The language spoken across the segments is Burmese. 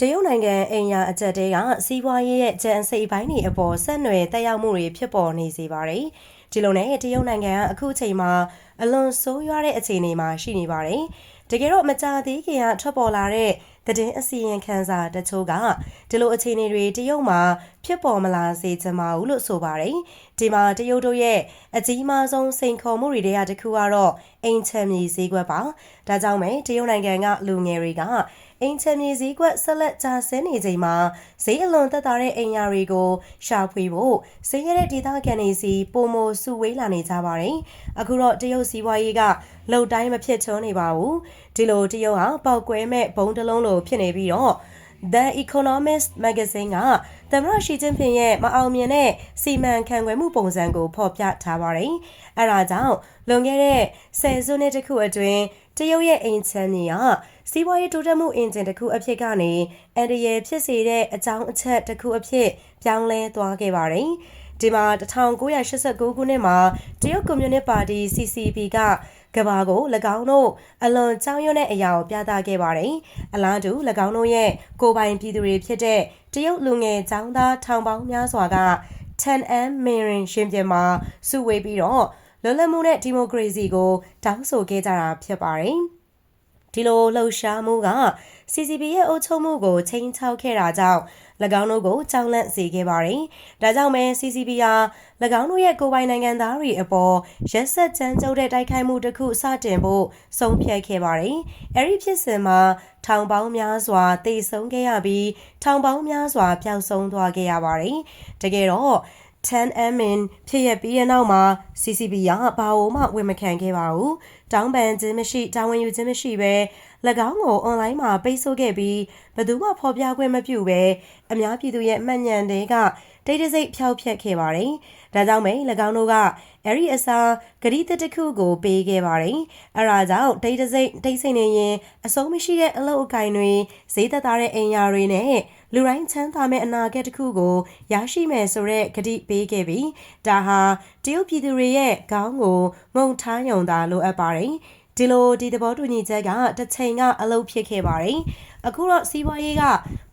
တရုတ်နိုင်ငံအိမ်ယာအကြက်တဲကစီးပွားရေးရဲ့ကြံစိတ်ပိုင်းတွေအပေါ်ဆက်နွယ်တက်ရောက်မှုတွေဖြစ်ပေါ်နေစေပါတယ်။ဒီလိုနဲ့တရုတ်နိုင်ငံကအခုချိန်မှာအလွန်ဆိုးရွားတဲ့အခြေအနေမှာရှိနေပါတယ်။တကယ်တော့မကြသေးခင်ကထွက်ပေါ်လာတဲ့သတင်းအစီရင်ခံစာတချို့ကဒီလိုအခြေအနေတွေတရုတ်မှာဖြစ်ပေါ်မလာစေချင်ပါဘူးလို့ဆိုပါတယ်။ဒီမှာတရုတ်တို့ရဲ့အကြီးမားဆုံးစိန်ခေါ်မှုတွေတည်းတစ်ခုကတော့အိမ်ချမ်းမြေဈေးကွက်ပါ။ဒါကြောင့်ပဲတရုတ်နိုင်ငံကလူငယ်တွေက အိမ်ချမ်းမြေဈေးကွက်ဆက်လက်ကျဆင်းနေချိန်မှာဈေးအလွန်သက်သာတဲ့အိမ်ယာတွေကိုရှာဖွေဖို့ဈေးရတဲ့ဒေသခံတွေစီပုံမစုဝေးလာနေကြပါတယ်။အခုတော့တရုတ်စီးပွားရေးကလှုပ်တိုင်းမဖြစ်ချွန်းနေပါဘူး။ဒီလိုတရုတ်ဟာပေါက်ကွဲမဲ့ဘုံတစ်လုံးလိုဖြစ်နေပြီးတော့ The Economist Magazine ကသမ္မတရှီကျင်းဖင်ရဲ့မအောင်မြင်တဲ့စီမံခန့်ခွဲမှုပုံစံကိုဖော်ပြထားပါတယ်။အဲဒါကြောင့်လွန်ခဲ့တဲ့ဆယ်စုနှစ်တခုအတွင်းတရုတ်ရဲ့အိမ်ချမ်းမြေက စီးပွားရေးတိုးတက်မှုအင်ဂျင်တစ်ခုအဖြစ်ကနေအန်ဒီရယ်ဖြစ်စေတဲ့အကြောင်းအချက်တစ်ခုအဖြစ်ပြောင်းလဲသွားခဲ့ပါတယ်။ဒီမှာ1989ခုနှစ်မှာတရုတ်ကွန်မြူနစ်ပါတီ CCP ကကဘာကို၎င်းတို့အလွန်ကြောင်းရွံ့တဲ့အရာကိုပြသခဲ့ပါတယ်။အလားတူ၎င်းတို့ရဲ့ကိုပိုင်ပြည်သူတွေဖြစ်တဲ့တရုတ်လူငယ်ចောင်းသားထောင်ပေါင်းများစွာက 10M Mirin ရှင်ပြန်မှာစုဝေးပြီးတော့လွတ်လပ်မှုနဲ့ဒီမိုကရေစီကိုတောင်းဆိုခဲ့ကြတာဖြစ်ပါတယ်။ ဒီလိုလှုပ်ရှားမှုက CCP ရဲ့အုပ်ချုပ်မှုကိုချိန်ချောက်ခဲ့တာကြောင့်၎င်းတို့ကိုကြောက်လန့်စေခဲ့ပါတယ်။ဒါကြောင့်ပဲ CCP ဟာ၎င်းတို့ရဲ့ကိုယ်ပိုင်နိုင်ငံသားတွေအပေါ်ရက်ဆက်ချမ်းကျုပ်တဲ့တိုက်ခိုက်မှုတစ်ခုစတင်ဖို့ဆုံးဖြတ်ခဲ့ပါတယ်။အဲဒီဖြစ်စဉ်မှာထောင်ပေါင်းများစွာတိတ်ဆုံးခဲ့ရပြီးထောင်ပေါင်းများစွာပျောက်ဆုံးသွားခဲ့ရပါတယ်။တကယ်တော့ 10MN ဖြစ်ရပြီးတဲ့နောက်မှာ CCB ကဘာလို့မှဝန်မခံခဲ့ပါဘူး။တောင်းပန်ခြင်းမရှိတာဝန်ယူခြင်းမရှိပဲ၎င်းကိုအွန်လိုင်းမှာပိတ်ဆို့ခဲ့ပြီးဘယ်သူမှဖော်ပြခွင့်မပြုဘဲအများပြည်သူရဲ့မှတ်ဉာဏ်တွေက တိတ်တဆိတ်ဖျောက်ဖျက်ခဲ့ပါတယ်။ဒါကြောင့်ပဲ၎င်းတို့ကအဲ့ဒီအစားဂရီးတစ်ခုကိုပေးခဲ့ပါတယ်။အဲဒါကြောင့်တိတ်တဆိတ်တိတ်ဆိတ်နေရင်အဆုံးမရှိတဲ့အလုပ်အကင်တွေဈေးသက်သာတဲ့အိမ်ယာတွေနဲ့လူတိုင်းချမ်းသာမဲ့အနာဂတ်တစ်ခုကိုရရှိမယ်ဆိုတဲ့ဂတိပေးခဲ့ပြီးဒါဟာတရုတ်ပြည်သူတွေရဲ့ခေါင်းကိုငုံထားယုံတာလိုအပ်ပါတယ်ဒီလိုဒီသဘောတူညီချက်ကတစ်ချိန်ကအလုပ်ဖြစ်ခဲ့ပါတယ်အခုတော့စီးပွားရေးက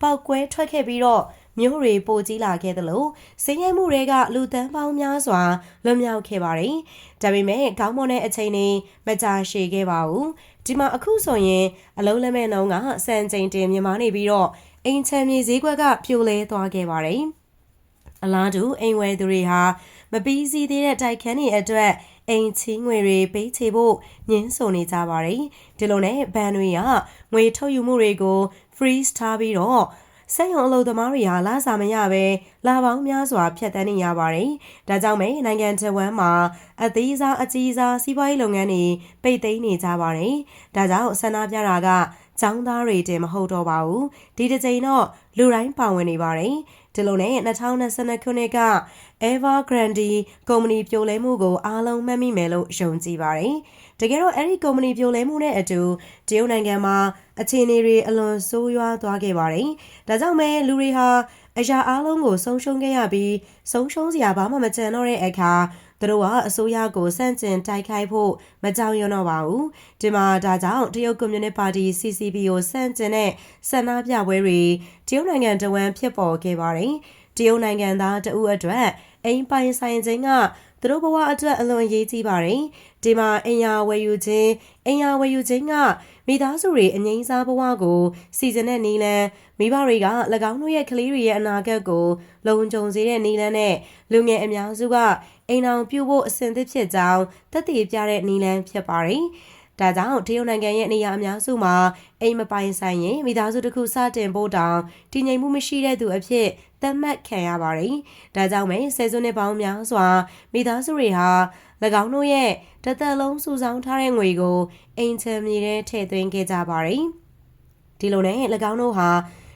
ပေါက်ကွဲထွက်ခဲ့ပြီးတော့ မျိုးတွေပိုကြီးလာခဲ့သလိုစင်းရဲမှုတွေကလူတန်းပေါင်းများစွာလွတ်မြောက်ခဲ့ပါတယ်။ဒါပေမဲ့ခေါင်းမွန်တဲ့အချိန်တွေမကြာရှည်ခဲ့ပါဘူး။ဒီမှာအခုဆိုရင်အလုံးလက်မဲ့နှုံးကစံချိန်တင်မြင်မာနေပြီးတော့အိမ်ချမ်းမြေဈေးကွက်ကပြိုလဲသွားခဲ့ပါတယ်။အလားတူအိမ်ဝယ်သူတွေဟာမပြီးစီးသေးတဲ့တိုက်ခန်းတွေအတွက်အိမ်ချင်းငွေတွေပေးချေဖို့ညှင်းဆိုနေကြပါတယ်။ဒီလိုနဲ့ဘန်တွေကငွေထုတ်ယူမှုတွေကို freeze ထားပြီးတော့ စက်ရုံအလုပ်သမားတွေဟာလာစာမရပဲလာပေါင်းများစွာဖြတ်တန်းနေရပါတယ်။ဒါကြောင့်မဲနိုင်ငံတဝမ်းမှာအသေးစားအကြီးစားစီးပွားရေးလုပ်ငန်းတွေပိတ်သိမ်းနေကြပါတယ်။ဒါကြောင့်ဆန္ဒပြတာကចောင်းသားတွေတင်မဟုတ်တော့ပါဘူးဒီတစ်ချိန်တော့လူတိုင်းပါဝင်နေပါတယ် ဒီလိုနဲ့2022ခုနှစ်က Evergrande ကုမ္ပဏီပြိုလဲမှုကိုအားလုံးမှတ်မိမယ်လို့ယုံကြည်ပါတယ်တကယ်တော့အဲ့ဒီကုမ္ပဏီပြိုလဲမှုနဲ့အတူတရုတ်နိုင်ငံမှာအခြေအနေတွေအလွန်ဆိုးရွားသွားခဲ့ပါတယ်ဒါကြောင့်မဲလူတွေဟာအရာအလုံးကိုဆုံးရှုံးခဲ့ရပြီးဆုံးရှုံးစရာဘာမှမကြံတော့တဲ့အခါ သူတို့ကအစိုးရကိုစန့်ကျင်တိုက်ခိုက်ဖို့မကြောက်ရွံ့တော့ပါဘူးဒီမှာဒါကြောင့်တရုတ်ကွန်မြူနစ်ပါတီ CCP ကိုစန့်ကျင်တဲ့ဆန္ဒပြပွဲတွေတရုတ်နိုင်ငံတဝန်းဖြစ်ပေါ်ခဲ့ပါတယ်တရုတ်နိုင်ငံသားတဦးအတွက်အိမ်ပိုင်ဆိုင်ခြင်းကသူတို့ဘဝအတွက်အလွန်ရေးကြီးပါတယ်ဒီမှာအင်ယာဝယ်ယူခြင်းအင်ယာဝယ်ယူခြင်းကမိသားစုတွေအငိမ့်စားဘဝကိုစီစဉ်တဲ့နီလန်မိဘတွေက၎င်းတို့ရဲ့ကလေးတွေရဲ့အနာဂတ်ကိုလုံခြုံစေတဲ့နီလန်နဲ့လူငယ်အများစုက အိမ်အောင်ပြုဖို့အစဉ်သစ်ဖြစ်ကြောင်းသက်သေပြတဲ့နီလန်ဖြစ်ပါတယ်။ဒါကြောင့်တရုတ်နိုင်ငံရဲ့နေရာအများစုမှာအိမ်မပိုင်ဆိုင်ရင်မိသားစုတစ်ခုစတင်ဖို့တောင်တည်ငြိမ်မှုမရှိတဲ့သူအဖြစ်သတ်မှတ်ခံရပါတယ်။ဒါကြောင့်ပဲဆယ်စုနှစ်ပေါင်းများစွာမိသားစုတွေဟာ၎င်းတို့ရဲ့တသက်လုံးစုဆောင်းထားတဲ့ငွေကိုအိမ်ချမ်းမြေထဲထည့်သွင်းခဲ့ကြပါတယ်။ဒီလိုနဲ့၎င်းတို့ဟာ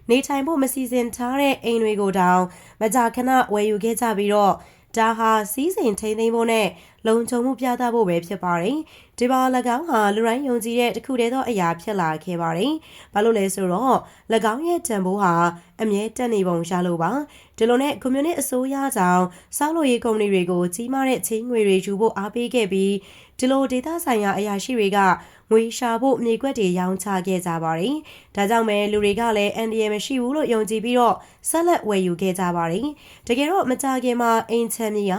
နေထိုင်ဖို့မစီစဉ်ထားတဲ့အိမ်တွေကိုတောင်မကြာခဏဝယ်ယူခဲ့ကြပြီးတော့ ဒါဟာစီးစိမ်ထိန်းသိမ်းဖို့နဲ့လုံခြုံမှုပြသဖို့ပဲဖြစ်ပါတယ်။ဒီပါ၎င်းဟာလူတိုင်းယုံကြည်တဲ့တစ်ခုတည်းသောအရာဖြစ်လာခဲ့ပါတယ်။ဘာလို့လဲဆိုတော့၎င်းရဲ့တန်ဖိုးဟာအမြဲတက်နေပုံရှာလို့ပါ။ဒီလိုနဲ့ကွန်မြူနစ်အစိုးရကြောင့်စောက်လို့ရေးကုမ္ပဏီတွေကိုကြီးမားတဲ့ချင်းငွေတွေယူဖို့အားပေးခဲ့ပြီးဒီလိုဒေသဆိုင်ရာအရာရှိတွေက ငွေရှာဖို့မြေကွက်တွေရောင်းချခဲ့ကြပါတယ်။ဒါကြောင့်ပဲလူတွေကလည်းအန်ဒီယမရှိဘူးလို့ယုံကြည်ပြီးတော့ဆက်လက်ဝယ်ယူခဲ့ကြပါတယ်။တကယ်တော့မကြခင်မှာအိမ်ချမ်းမြေက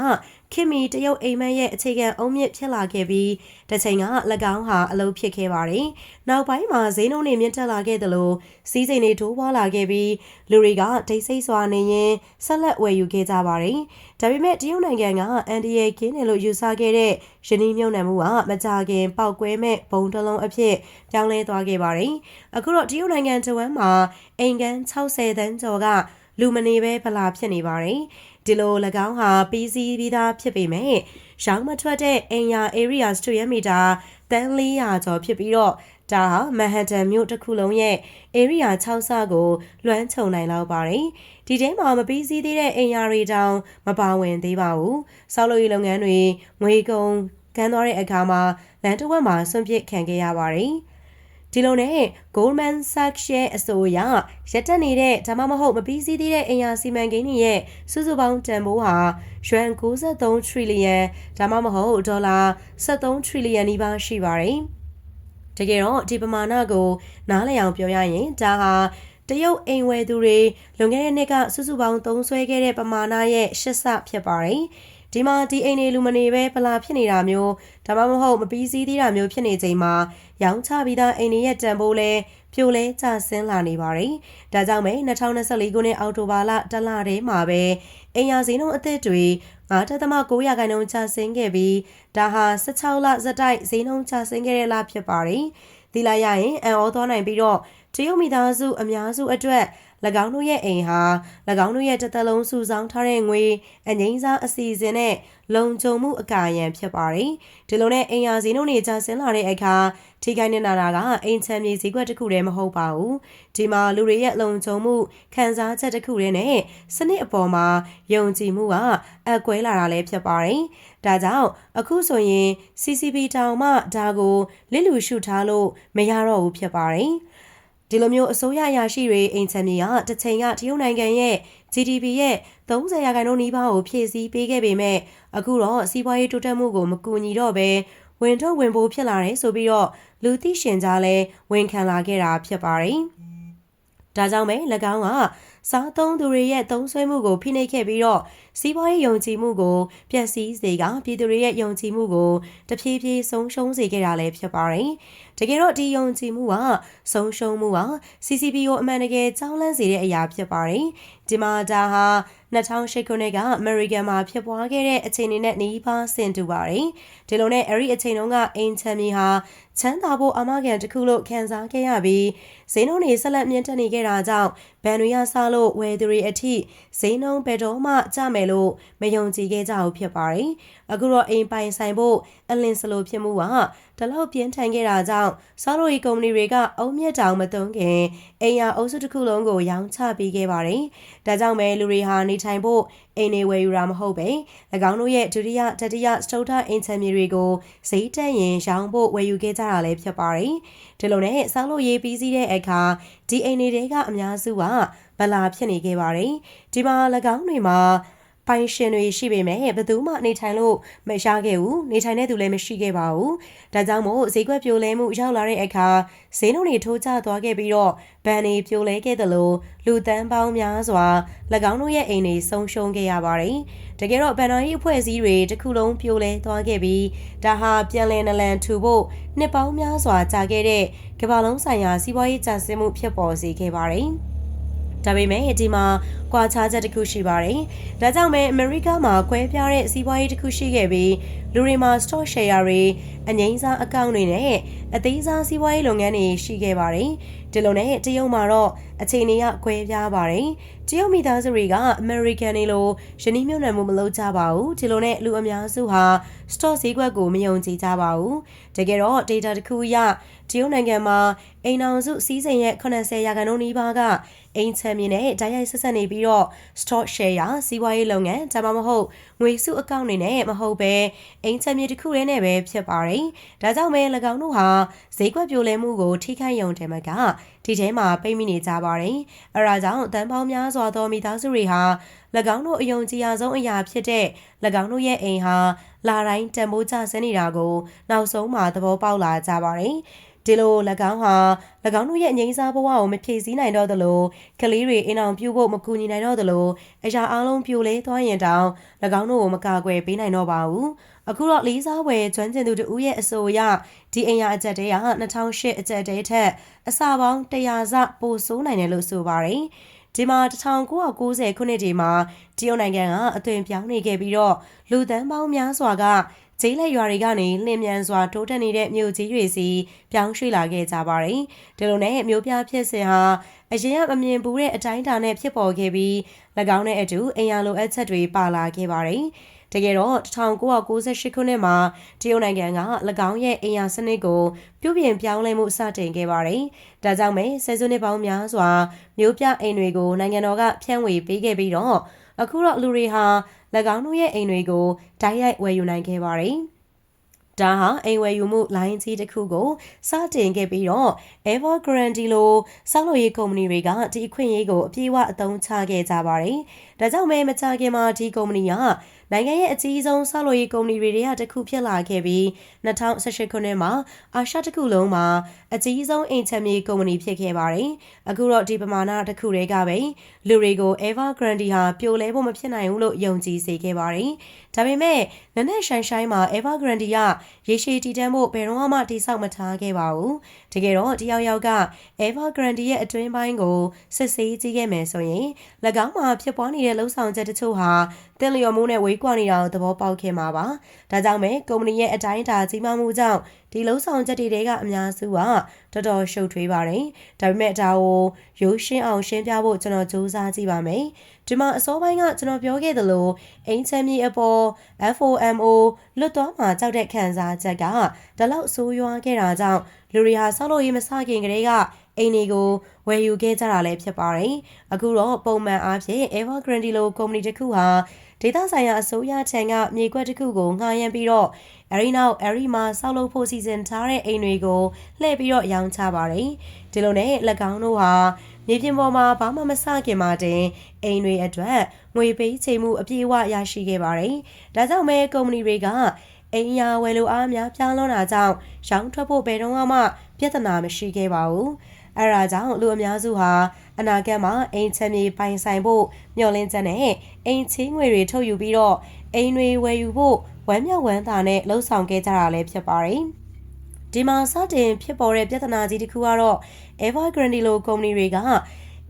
ခင်မီတရုတ်အိမ်မက်ရဲ့အခြေခံအုံမြင့်ဖြစ်လာခဲ့ပြီးတစ်ချိန်က၎င်းဟာအလုပ်ဖြစ်ခဲ့ပါတယ်။နောက်ပိုင်းမှာဈေးနှုန်းတွေမြင့်တက်လာခဲ့သလိုစီးစိမ်တွေတိုးပွားလာခဲ့ပြီးလူတွေကဒိတ်ဆိတ်စွာနေရင်ဆက်လက်ဝယ်ယူခဲ့ကြပါတယ်။ဒါပေမဲ့တရုတ်နိုင်ငံကအန်ဒီယေကင်းတယ်လို့ယူဆခဲ့တဲ့ယင်းမြုံနယ်မှုကမကြခင်ပောက်ကွဲမဲ့ဘုံတစ်လုံးအဖြစ်ပြောင်းလဲသွားခဲ့ပါတယ်။အခုတော့တရုတ်နိုင်ငံတဝမ်းမှာအိမ်ကန်60တန်းကျော်ကလူမနေပဲဖလာဖြစ်နေပါတယ်။ ဒီလို၎င်းဟာပြီးစီးပြီးသားဖြစ်ပေမဲ့ရောင်းမထွက်တဲ့အိမ်ယာ area စတူရမီတာတန်း400ကျော်ဖြစ်ပြီးတော့ဒါဟာမန်ဟတ်တန်မြို့တစ်ခုလုံးရဲ့ area 6ဆကိုလွှမ်းခြုံနိုင်လောက်ပါတယ်။ဒီထဲမှာမပြီးစည်းသေးတဲ့အိမ်ယာတွေတောင်မပါဝင်သေးပါဘူး။ဆောက်လုပ်ရေးလုပ်ငန်းတွေငွေကုန်ကမ်းသွားတဲ့အခါမှာလန်တဝက်မှာဆွန့်ပစ်ခံခဲ့ရပါတယ်။ ဒီလိုနဲ့ Goldman Sachs ရဲ့အဆိုအရရက်တက်နေတဲ့ဒါမှမဟုတ်မပြီးစည်းသေးတဲ့အင်အားစီမံကိန်းတွေရဲ့စုစုပေါင်းတန်ဖိုးဟာရွှန်63 trillion ဒါမှမဟုတ်ဒေါ်လာ73 trillion နီးပါးရှိပါတယ်။တကယ်တော့ဒီပမာဏကို နားလည်အောင်ပြောရရင်ဒါဟာတရုတ်အိမ်ဝယ်သူတွေလွန်ခဲ့တဲ့နှစ်ကစုစုပေါင်းသုံးဆွဲခဲ့တဲ့ပမာဏရဲ့ရှစ်ဆဖြစ်ပါတယ်။ ဒီမှာဒီအိမ်နေလူမနေပဲပလာဖြစ်နေတာမျိုးဒါမှမဟုတ်မပြီးစည်းသေးတာမျိုးဖြစ်နေချိန်မှာရောင်းချပြီးသားအိမ်တွေရဲ့တန်ဖိုးလဲပြိုလဲကျဆင်းလာနေပါတယ်။ဒါကြောင့်ပဲ2024ခုနှစ်အောက်တိုဘာလတလထဲမှာပဲအိမ်ယာဈေးနှုန်းအသစ်တွေ9.9ရာခိုင်နှုန်းကျဆင်းခဲ့ပြီးဒါဟာ16လဇက်တိုက်ဈေးနှုန်းကျဆင်းခဲ့တဲ့လဖြစ်ပါတယ်။ဒီလာရရင်အံ့ဩသွားနိုင်ပြီးတော့တရုတ်မိသားစုအများစုအတွက်၎ င်းတို့ရဲ့အိမ်ဟာ၎င်းတို့ရဲ့တစ်သက်လုံးစုဆောင်းထားတဲ့ငွေအငိမ့်စားအစီအစဉ်နဲ့လုံခြုံမှုအကာအရန်ဖြစ်ပါတယ်။ဒီလိုနဲ့အိမ်ယာဈေးနှုန်းတွေကျဆင်းလာတဲ့အခါထိခိုက်နေတာကအိမ်ချမ်းမြေဈေးကွက်တစ်ခုတည်းမဟုတ်ပါဘူး။ဒီမှာလူတွေရဲ့လုံခြုံမှုခံစားချက်တစ်ခုတည်းနဲ့စနစ်အပေါ်မှာယုံကြည်မှုကအကွဲလာတာလည်းဖြစ်ပါတယ်။ဒါကြောင့်အခုဆိုရင် CCP တောင်မှဒါကိုလစ်လူရှုထားလို့မရတော့ဘူးဖြစ်ပါတယ်။ ဒီလိုမျိုးအစိုးရအရာရှိတွေအိမ်ချမ်းမြေကတစ်ချိန်ကတရုတ်နိုင်ငံရဲ့ GDP ရဲ့30ရာခိုင်နှုန်းနီးပါးကိုဖြည့်ဆည်းပေးခဲ့ပေမဲ့အခုတော့စီးပွားရေးတိုးတက်မှုကိုမကူညီတော့ဘဲဝင်ထုတ်ဝင်ပိုးဖြစ်လာတယ်ဆိုပြီးတော့လူသိရှင်ကြားလဲဝန်ခံလာခဲ့တာဖြစ်ပါတယ်။ဒါကြောင့်ပဲ၎င်းကစားသုံးသူတွေရဲ့သုံးဆွဲမှုကိုဖိနှိပ်ခဲ့ပြီးတော့စီးပွားရေးယုံကြည်မှုကိုပျက်စီးစေကပြည်သူတွေရဲ့ယုံကြည်မှုကိုတဖြည်းဖြည်းဆုံးရှုံးစေခဲ့တာလည်းဖြစ်ပါတယ်။ တကယ်တော့ဒီယုံကြည်မှုကဆုံးရှုံးမှုက CCP ကိုအမှန်တကယ်ကြောင်းလန့်စေတဲ့အရာဖြစ်ပါတယ်။ဒီမှာဒါဟာ2008ခုနှစ်ကအမေရိကန်မှာဖြစ်ပွားခဲ့တဲ့အခြေအနေနဲ့နှီးပါဆင်တူပါတယ်။ဒီလိုနဲ့အဲ့ဒီအချိန်တုန်းကအင်ချမ်မီဟာချမ်းသာဖို့အမကန်တစ်ခုလို့ခံစားခဲ့ရပြီးဈေးနှုန်းတွေဆက်လက်မြင့်တက်နေခဲ့တာကြောင့်ဘန်တွေရဆလို့ဝယ်သူတွေအထိဈေးနှုန်းဘယ်တော့မှကျမယ်လို့မယုံကြည်ခဲ့ကြဘူးဖြစ်ပါတယ်။အခုတော့အိမ်ပိုင်ဆိုင်ဖို့ အလင်းစလိုဖြစ်မှုကတလောက်ပြင်းထန်ခဲ့တာကြောင့်စားလို့ရီကုမ္ပဏီတွေကအုံမြက်တောင်မသွန်းခင်အိမ်ယာအုပ်စုတစ်ခုလုံးကိုရောင်းချပေးခဲ့ပါတယ်။ဒါကြောင့်ပဲလူတွေဟာနေထိုင်ဖို့အိမ်နေဝယ်ယူတာမဟုတ်ပဲ၎င်းတို့ရဲ့ဒုတိယတတိယစတုထအိမ်ချမ်းမြေတွေကိုဈေးတက်ရင်ရောင်းဖို့ဝယ်ယူခဲ့ကြတာလည်းဖြစ်ပါတယ်။ဒီလိုနဲ့စားလို့ရေးပြီးစီးတဲ့အခါဒီအိမ်တွေကအများစုကဗလာဖြစ်နေခဲ့ပါတယ်။ဒီမှာ၎င်းတွေမှာ ပိုင်ရှင်တွေရှိပေမဲ့ဘယ်သူမှနေထိုင်လို့မရခဲ့ဘူးနေထိုင်တဲ့သူလည်းမရှိခဲ့ပါဘူးဒါကြောင့်မို့ဈေးကွက်ပြိုလဲမှုရောက်လာတဲ့အခါဈေးနှုန်းတွေထိုးကျသွားခဲ့ပြီးတော့ဗန်တွေပြိုလဲခဲ့သလိုလူတန်းပေါင်းများစွာ၎င်းတို့ရဲ့အိမ်တွေဆုံးရှုံးခဲ့ရပါတယ်တကယ်တော့ဗန်နာရီအဖွဲ့အစည်းတွေတစ်ခုလုံးပြိုလဲသွားခဲ့ပြီးဒါဟာပြန်လည်နလန်ထူဖို့နှစ်ပေါင်းများစွာကြာခဲ့တဲ့ကမ္ဘာလုံးဆိုင်ရာစီးပွားရေးကျဆင်းမှုဖြစ်ပေါ်စေခဲ့ပါတယ် ဒါပေမဲ့ဒီမှာကွာခြားချက်တစ်ခုရှိပါတယ်။ဒါကြောင့်ပဲအမေရိကမှာကွဲပြားတဲ့စီးပွားရေးတစ်ခုရှိခဲ့ပြီးလူတွေမှာ stock share တွေအငိမ့်စားအကောင့်တွေနဲ့အသေးစားစီးပွားရေးလုပ်ငန်းတွေရှိခဲ့ပါတယ်။ဒီလိုနဲ့တရုတ်မှာတော့အခြေအနေကကွဲပြားပါတယ်။ တရုတ်မိသားစုတွေကအမေရိကန်တွေလိုယင်းနှမြုံနယ်မှုမလုပ်ကြပါဘူး။ဒီလိုနဲ့လူအများစုဟာ stock ဈေးကွက်ကိုမယုံကြည်ကြပါဘူး။တကယ်တော့ data တစ်ခုအရတရုတ်နိုင်ငံမှာအိမ်အောင်စုစီးစိမ်ရဲ့80ရာခိုင်နှုန်းနီးပါးကအိမ်ချမ်းမြေနဲ့ဓာတ်ရိုက်ဆက်ဆက်နေပြီးတော့ stock share ရစီးပွားရေးလုပ်ငန်းဒါမှမဟုတ်ငွေစုအကောင့်တွေနဲ့မဟုတ်ပဲအိမ်ချမ်းမြေတစ်ခုတည်းနဲ့ပဲဖြစ်ပါတယ်။ဒါကြောင့်ပဲ၎င်းတို့ဟာဈေးကွက်ပြိုလဲမှုကိုထိခိုက်ရုံတည်းမကတ ဒီထဲမှာပိတ်မိနေကြပါတယ်။အဲဒါကြောင့်တန်ပေါင်းများစွာသောမိသားစုတွေဟာ၎င်းတို့အယုံကြည်ရဆုံးအရာဖြစ်တဲ့၎င်းတို့ရဲ့အိမ်ဟာလာတိုင်းတန်ဖိုးကျဆင်းနေတာကိုနောက်ဆုံးမှာသဘောပေါက်လာကြပါတယ်။ ဒီလို၎င်းဟာ၎င်းတို့ရဲ့ငြိမ်းစားဘဝကိုမဖြည့်ဆည်းနိုင်တော့သလိုကလေးတွေအင်းအောင်ပြုဖို့မကူညီနိုင်တော့သလိုအရာအလုံးပြိုလဲသွားရင်တောင်၎င်းတို့ကိုမကာကွယ်ပေးနိုင်တော့ပါဘူးအခုတော့လေးစားဝယ်ကျွမ်းကျင်သူတို့ရဲ့အဆိုအရဒီအင်ယာအကြက်တဲက2008အကြက်တဲထက်အစပေါင်း100စပိုဆိုးနိုင်တယ်လို့ဆိုပါတယ်ဒီမှာ1990ခုနှစ်ဒီမှာတရုတ်နိုင်ငံကအသွင်ပြောင်းနေခဲ့ပြီးတော့လူသန်းပေါင်းများစွာက ဂျိလက်ရွာတွေကနေလင်းမြန်စွာတိုးတက်နေတဲ့မြို့ကြီးတွေစီပြောင်းရွှေ့လာခဲ့ကြပါတယ်။ဒီလိုနဲ့မြို့ပြဖြစ်စဉ်ဟာအရင်ကမမြင်ဘူးတဲ့အတိုင်းအတာနဲ့ဖြစ်ပေါ်ခဲ့ပြီး၎င်းနဲ့အတူအင်ယာလိုအပ်ချက်တွေပါလာခဲ့ပါတယ်။တကယ်တော့1998ခုနှစ်မှာတရုတ်နိုင်ငံက၎င်းရဲ့အင်ယာစနစ်ကိုပြုပြင်ပြောင်းလဲမှုစတင်ခဲ့ပါတယ်။ဒါကြောင့်ပဲဆယ်စုနှစ်ပေါင်းများစွာမြို့ပြအိမ်တွေကိုနိုင်ငံတော်ကဖြန့်ဝေပေးခဲ့ပြီးတော့အခုတော့လူတွေဟာ၎ င်းတို့ရဲ့အိမ်တွေကိုတိုက်ရိုက်ဝယ်ယူနိုင်ခဲ့ပါတယ်။ဒါဟာအိမ်ဝယ်ယူမှုလိုင်းကြီးတစ်ခုကိုစတင်ခဲ့ပြီးတော့ Evergrande လိုစောက်လို့ရေးကုမ္ပဏီတွေကဒီအခွင့်အရေးကိုအပြည့်အဝအသုံးချခဲ့ကြပါတယ်။ဒါကြောင့်မဲမကြခင်မှာဒီကုမ္ပဏီက နိုင်ငံရဲ့အကြီးဆုံးဆောက်လုပ်ရေးကုမ္ပဏီတွေထဲကတစ်ခုဖြစ်လာခဲ့ပြီး2018ခုနှစ်မှာအာရှတစ်ခုလုံးမှာအကြီးဆုံးအိမ်ချက်မြေကုမ္ပဏီဖြစ်ခဲ့ပါတယ်။အခုတော့ဒီပမာဏတစ်ခုတည်းကပဲလူတွေကို Evergrande ဟာပြိုလဲဖို့မဖြစ်နိုင်ဘူးလို့ယုံကြည်စေခဲ့ပါတယ်။ ဒါပေမဲ့နနက်ရှိုင်းရှိုင်းမှာ Evergrande ကရေရှည်တည်တံ့ဖို့ဘယ်တော့မှတိစောက်မထားခဲ့ပါဘူး။တကယ်တော့တယောက်ယောက်က Evergrande ရဲ့အတွင်းပိုင်းကိုစစ်ဆေးကြည့်ခဲ့မယ်ဆိုရင်၎င်းမှာဖြစ်ပွားနေတဲ့လှုပ်ဆောင်ချက်တချို့ဟာတင်လျော်မှုနဲ့ဝေးကွာနေတာကိုသဘောပေါက်ခဲ့မှာပါ။ဒါကြောင့်ပဲကုမ္ပဏီရဲ့အတိုင်းအတာကြီးမားမှုကြောင့်ဒီလုံးဆောင်ချက်တွေကအများစုကတော်တော်ရှုပ်ထွေးပါတယ်။ဒါပေမဲ့ဒါကိုရိုးရှင်းအောင်ရှင်းပြဖို့ကျွန်တော်စူးစမ်းကြည့်ပါမယ်။ ဒီမှာအစောပိုင်းကကျွန်တော်ပြောခဲ့သလိုအင်ချမ်းမြေအပေါ် FOMO လွတ်သွားမှာကြောက်တဲ့ခံစားချက်ကဒါလောက်ဆိုးရွားခဲ့တာကြောင့်လူတွေဟာဆောက်လို့ရေးမစခင်ကတည်းကအိမ်တွေကိုဝယ်ယူခဲ့ကြတာလည်းဖြစ်ပါတယ်။အခုတော့ပုံမှန်အားဖြင့် Evergrande လိုကုမ္ပဏီတစ်ခုဟာ ဒေသဆိုင်ရာအစိုးရထံကမြေကွက်တစ်ခုကိုငှားရမ်းပြီးတော့အဲဒီနောက်အဲဒီမှာဆောက်လုပ်ဖို့စီစဉ်ထားတဲ့အိမ်တွေကိုလှည့်ပြီးတော့ရောင်းချပါတယ်။ဒီလိုနဲ့၎င်းတို့ဟာမြေပြင်ပေါ်မှာဘာမှမစခင်မှာတင်အိမ်တွေအတွက်ငွေပေးချေမှုအပြည့်အဝရရှိခဲ့ပါတယ်။ဒါကြောင့်မဲကုမ္ပဏီတွေကအိမ်ယာဝယ်လိုအားများပြားလွန်တာကြောင့်ရောင်းထွက်ဖို့ဘယ်တော့မှပြဿနာမရှိခဲ့ပါဘူး။အဲဒါကြောင့်လူအများစုဟာ အနာဂတ်မှာအိမ်ချမ်းမြေပိုင်ဆိုင်ဖို့မျှော်လင့်ချက်နဲ့အိမ်ချင်းငွေတွေထုတ်ယူပြီးတော့အိမ်တွေဝယ်ယူဖို့ဝမ်းမြောက်ဝမ်းသာနဲ့လှုပ်ဆောင်ခဲ့ကြတာလည်းဖြစ်ပါတယ်။ဒီမှာစတင်ဖြစ်ပေါ်တဲ့ပြဿနာကြီးတစ်ခုကတော့ Evergrande လိုကုမ္ပဏီတွေက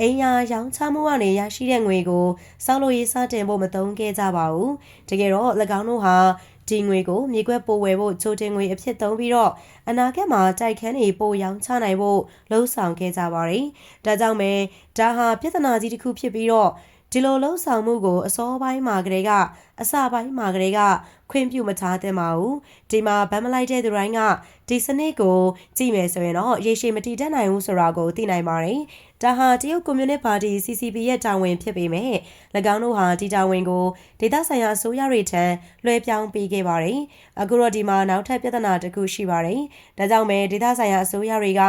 အိမ်ယာရောင်းချမှုကနေရရှိတဲ့ငွေကိုစောက်လို့ရေးစတင်ဖို့မသုံးခဲ့ကြပါဘူး။တကယ်တော့၎င်းတို့ဟာ ဒီငွေကိုမြေကွက်ပိုဝယ်ဖို့ချိုးတင်ငွေအဖြစ်သုံးပြီးတော့အနာဂတ်မှာတိုက်ခန်းတွေပိုရောင်းချနိုင်ဖို့လှုံ့ဆော်ခဲ့ကြပါတယ်။ဒါကြောင့်ပဲဒါဟာပြဿနာကြီးတစ်ခုဖြစ်ပြီးတော့ဒီလိုလှုံ့ဆော်မှုကိုအစောပိုင်းမှာကလေးက အစပိုင်းမှာကလေးကခွင့်ပြုမထားသင့်ပါဘူးဒီမှာဗမ်းမလိုက်တဲ့သူတိုင်းကဒီစနစ်ကိုကြည့်မယ်ဆိုရင်တော့ရေရှည်မတည်တတ်နိုင်ဘူးဆိုတာကိုသိနိုင်ပါတယ်ဒါဟာတရုတ်ကွန်မြူနစ်ပါတီ CCP ရဲ့တာဝန်ဖြစ်ပေမဲ့၎င်းတို့ဟာဒီတာဝန်ကိုဒေသဆိုင်ရာအစိုးရတွေထံလွှဲပြောင်းပေးခဲ့ပါတယ်အခုတော့ဒီမှာနောက်ထပ်ပြဿနာတစ်ခုရှိပါတယ်ဒါကြောင့်ပဲဒေသဆိုင်ရာအစိုးရတွေက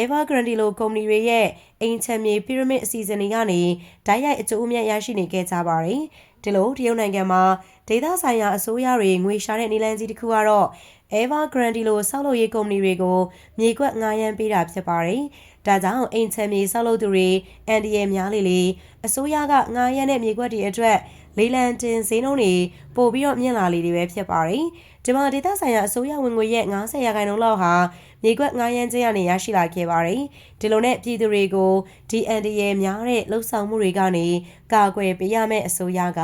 Evergrande လိုကုမ္ပဏီတွေရဲ့အိမ်ချမ်းမြေ pyramid အစီအစဉ်တွေကနေဓာတ်ရိုက်အကျိုးအမြတ်ရရှိနေခဲ့ကြပါတယ် ဒီလိုတရုတ်နိုင်ငံမှာဒေသဆိုင်ရာအစိုးရတွေငွေရှာတဲ့နည်းလမ်းကြီးတစ်ခုကတော့ Evergrande လိုဆောက်လုပ်ရေးကုမ္ပဏီတွေကိုမြေကွက်ငှားရမ်းပေးတာဖြစ်ပါတယ်။ဒါကြောင့်အိမ်ချမ်းမြေဆောက်လုပ်သူတွေအန်ဒီရဲ့များလေလေအစိုးရကငှားရမ်းတဲ့မြေကွက်တွေအတွက်လေးလံတင်ဈေးနှုန်းတွေပို့ပြီးတော့မြင့်လာလေတွေပဲဖြစ်ပါတယ်။ဒီမှာဒေသဆိုင်ရာအစိုးရဝင်ငွေရဲ့90ရာခိုင်နှုန်းလောက်ဟာ မြေကွက်ငှားရမ်းခြင်းကနေရရှိလာခဲ့ပါတယ်။ဒီလိုနဲ့ပြည်သူတွေကို DND ရဲ့များတဲ့လှုပ်ဆောင်မှုတွေကနေကာကွယ်ပေးရမယ့်အစိုးရက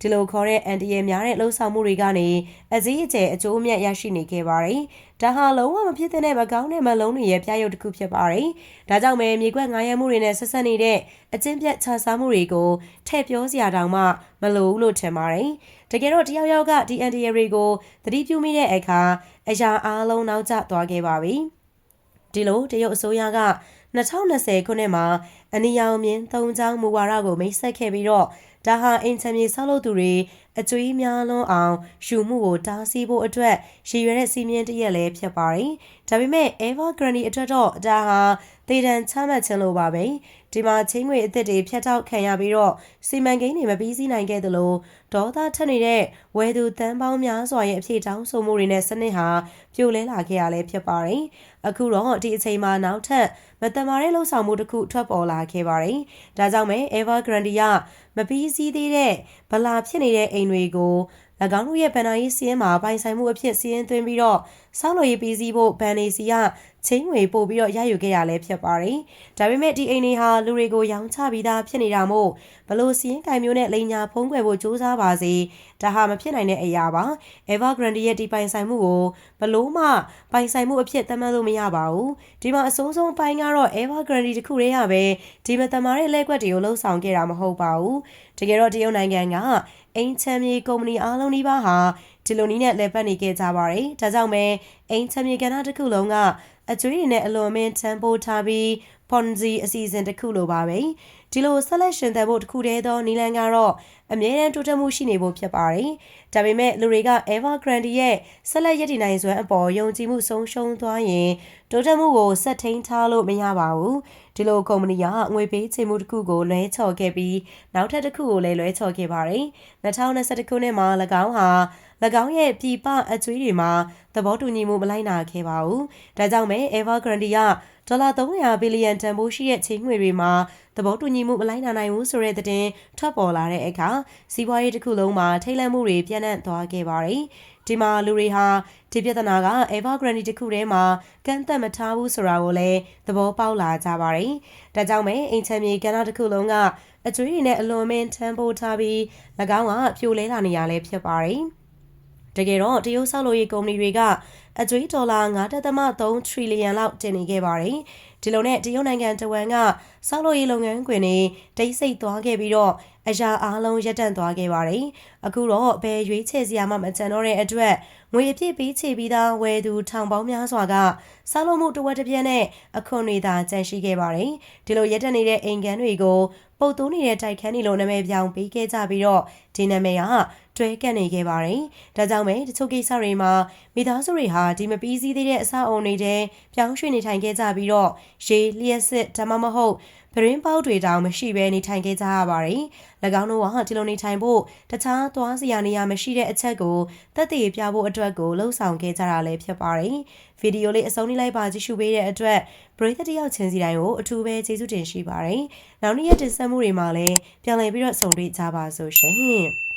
ဒီလိုခေါ်တဲ့ NDA များတဲ့လှုပ်ဆောင်မှုတွေကနေအစည်းအကျယ်အကျိုးအမြတ်ရရှိနေခဲ့ပါတယ်။ဒါဟာလုံးဝမဖြစ်တဲ့မကောင်းတဲ့မလုံးတွေရဲ့ပြရုပ်တစ်ခုဖြစ်ပါတယ်။ဒါကြောင့်ပဲမြေကွက်ငားရမ်းမှုတွေနဲ့ဆက်ဆက်နေတဲ့အကျင့်ပြတ်ခြားစားမှုတွေကိုထည့်ပြောစရာတောင်မှမလိုဘူးလို့ထင်ပါတယ်။ တကယ်တော့တယောက်ယောက်ကဒီ NDA တွေကိုသတိပြုမိတဲ့အခါအရာအားလုံးနောက်ကျသွားခဲ့ပါပြီ။ဒီလိုတရုတ်အစိုးရက2020ခုနှစ်မှာအနီရောင်မြင်း၃ချောင်းမူဝါဒကိုမိတ်ဆက်ခဲ့ပြီးတော့ဒါဟာအင်ချမ်းမြေဆောက်လုပ်သူတွေအအကျွေးများလွန်းအောင်ရှူမှုကိုတားဆီးဖို့အတွက်ရည်ရွယ်တဲ့စီမင်းတစ်ရက်လည်းဖြစ်ပါတယ်။ဒါပေမဲ့ Evergrande အတွက်တော့ဒါဟာတည်တံချမှတ်ခြင်းလိုပါပဲ။ဒီမှာချင်းငွေအသစ်တွေဖျက်ထောက်ခံရပြီးတော့စီမံကိန်းတွေမပြီးစီးနိုင်ခဲ့သလို ဒေါသထက်နေတဲ့ဝယ်သူတန်းပေါင်းများစွာရဲ့အဖြစ်တောင်းဆိုမှုတွေနဲ့စနစ်ဟာပြိုလဲလာခဲ့ရလဲဖြစ်ပါတယ်။အခုတော့ဒီအချိန်မှာနောက်ထပ်မတမာတဲ့လှုပ်ဆောင်မှုတစ်ခုထွက်ပေါ်လာခဲ့ပါတယ်။ဒါကြောင့်ပဲ Evergrande ကမပြီးစီးသေးတဲ့ဗလာဖြစ်နေတဲ့အိမ်တွေကို၎ င်းတို့ရဲ့ဗန်နာရေးစီးရင်မှာပိုင်ဆိုင်မှုအဖြစ်စီးရင်သွင်းပြီးတော့ဆောက်လုပ်ရေးပြီးစီးဖို့ဗန်နေစီကချင်းငွေပို့ပြီးတော့ရယူခဲ့ရလဲဖြစ်ပါတယ်။ဒါပေမဲ့ဒီအိမ်တွေဟာလူတွေကိုရောင်းချပြီးသားဖြစ်နေတာမို့ဘလို့စီးရင်ကင်မျိုးနဲ့လိန်ညာဖုံးကွယ်ဖို့စ조사ပါစေ။ဒါဟာမဖြစ်နိုင်တဲ့အရာပါ။ Evergrande ရဲ့ဒီပိုင်ဆိုင်မှုကိုဘလို့မှပိုင်ဆိုင်မှုအဖြစ်သတ်မှတ်လို့မရပါဘူး။ဒီမှာအစိုးဆုံးပိုင်းကတော့ Evergrande တခုတည်းရပဲဒီမတမာတဲ့လက်ကွက်တွေကိုလှုပ်ဆောင်ခဲ့တာမဟုတ်ပါဘူး။တကယ်တော့တရုတ်နိုင်ငံက အင်ချမ်မြေကုမ္ပဏီအားလုံးဒီပါဟာဒီလိုနည်းနဲ့လဲပတ်နေခဲ့ကြပါတယ်။ဒါကြောင့်ပဲအင်ချမ်မြေကဏ္ဍတစ်ခုလုံးကအကျွေးတွေနဲ့အလွန်အမင်းချမ်းပိုးထားပြီး Ponzi အစီအစဉ်တစ်ခုလိုပါပဲ။ဒီလိုဆက်လက်ရှင်သန်ဖို့တစ်ခုတည်းသောနီလန်ကတော့ အမြဲတမ်းတိုးတက်မှုရှိနေဖို့ဖြစ်ပါတယ်။ဒါပေမဲ့လူတွေက Evergrande ရဲ့ဆက်လက်ရည်တည်နိုင်စွမ်းအပေါ်ယုံကြည်မှုဆုံးရှုံးသွားရင်တိုးတက်မှုကိုဆက်ထိန်ထားလို့မရပါဘူး။ဒီလိုကုမ္ပဏီကငွေပေးချေမှုတစ်ခုကိုလွှဲချော်ခဲ့ပြီးနောက်ထပ်တစ်ခုကိုလည်းလွှဲချော်ခဲ့ပါတယ်။2021ခုနှစ်မှာ၎င်းဟာ၎င်းရဲ့ပြည်ပအကျွေးတွေမှာသဘောတူညီမှုမလိုက်နာခဲ့ပါဘူး။ဒါကြောင့်ပဲ Evergrande က ဒေါ်လာ300ဘီလီယံတန်ဖိုးရှိတဲ့ချင်းငွေတွေမှာသဘောတူညီမှုမလိုက်နာနိုင်ဘူးဆိုတဲ့သတင်းထွက်ပေါ်လာတဲ့အခါစီးပွားရေးတစ်ခုလုံးမှာထိတ်လန့်မှုတွေပြန့်နှံ့သွားခဲ့ပါတယ်။ဒီမှာလူတွေဟာဒီပြဿနာက Evergrande တစ်ခုထဲမှာကန့်သက်မထားဘူးဆိုတာကိုလည်းသဘောပေါက်လာကြပါတယ်။ဒါကြောင့်ပဲအိမ်ချမ်းမြေကဏ္ဍတစ်ခုလုံးကအကျွေးတွေနဲ့အလွန်မင်းထမ်းပိုးထားပြီး၎င်းကပြိုလဲလာနေရလဲဖြစ်ပါတယ်။တကယ်တော့တရုတ်ဆောက်လုပ်ရေးကုမ္ပဏီတွေက အကျွေးဒေါ်လာ9.3ထရီလီယံလောက်တင်နေခဲ့ပါတယ်။ဒီလိုနဲ့တရုတ်နိုင်ငံတဝန်ကဆောက်လုပ်ရေးလုပ်ငန်းခွင်တွေတိတ်ဆိတ်သွားခဲ့ပြီးတော့အရာအားလုံးရပ်တန့်သွားခဲ့ပါတယ်။အခုတော့ဘယ်ရွေးချယ်စရာမှမကျန်တော့တဲ့အတွက်ငွေအပြည့်ပေးချေပြီးသားဝယ်သူထောင်ပေါင်းများစွာကဆောက်လုပ်မှုတဝက်တစ်ပြက်နဲ့အခွန်တွေသာကျန်ရှိခဲ့ပါတယ်။ဒီလိုရပ်တန့်နေတဲ့အိမ်ကန်တွေကိုပုတ်တိုးနေတဲ့တိုက်ခန်းတွေလိုနာမည်ပြောင်းပေးခဲ့ကြပြီးတော့ဒီနာမည်ကတွဲကပ်နေခဲ့ပါတယ်။ဒါကြောင့်ပဲတချို့ကိစ္စတွေမှာမိသားစုတွေဟာဒီမပြီးစည်းသေးတဲ့အဆောက်အုံတွေထဲပြောင်းရွှေ့နေထိုင်ခဲ့ကြပြီးတော့ရေလျှက်စစ်ဒါမှမဟုတ်ပရင်းပေါက်တွေတောင်မရှိဘဲနေထိုင်ခဲ့ကြရပါတယ်။၎င်းတို့ကဒီလိုနေထိုင်ဖို့တခြားသွားစရာနေရာမရှိတဲ့အချက်ကိုသက်သေပြဖို့အတွက်ကိုလှုံ့ဆော်ခဲ့ကြတာလည်းဖြစ်ပါတယ်။ဗီဒီယိုလေးအဆုံးထိလိုက်ပါကြည့်ရှုပေးတဲ့အတွက်ပရိသတ်တယောက်ချင်းစီတိုင်းကိုအထူးပဲကျေးဇူးတင်ရှိပါတယ်။နောက်နေ့ရက်တင်ဆက်မှုတွေမှာလည်းပြန်လည်ပြီးတော့ဆုံတွေ့ကြပါစို့ရှင်။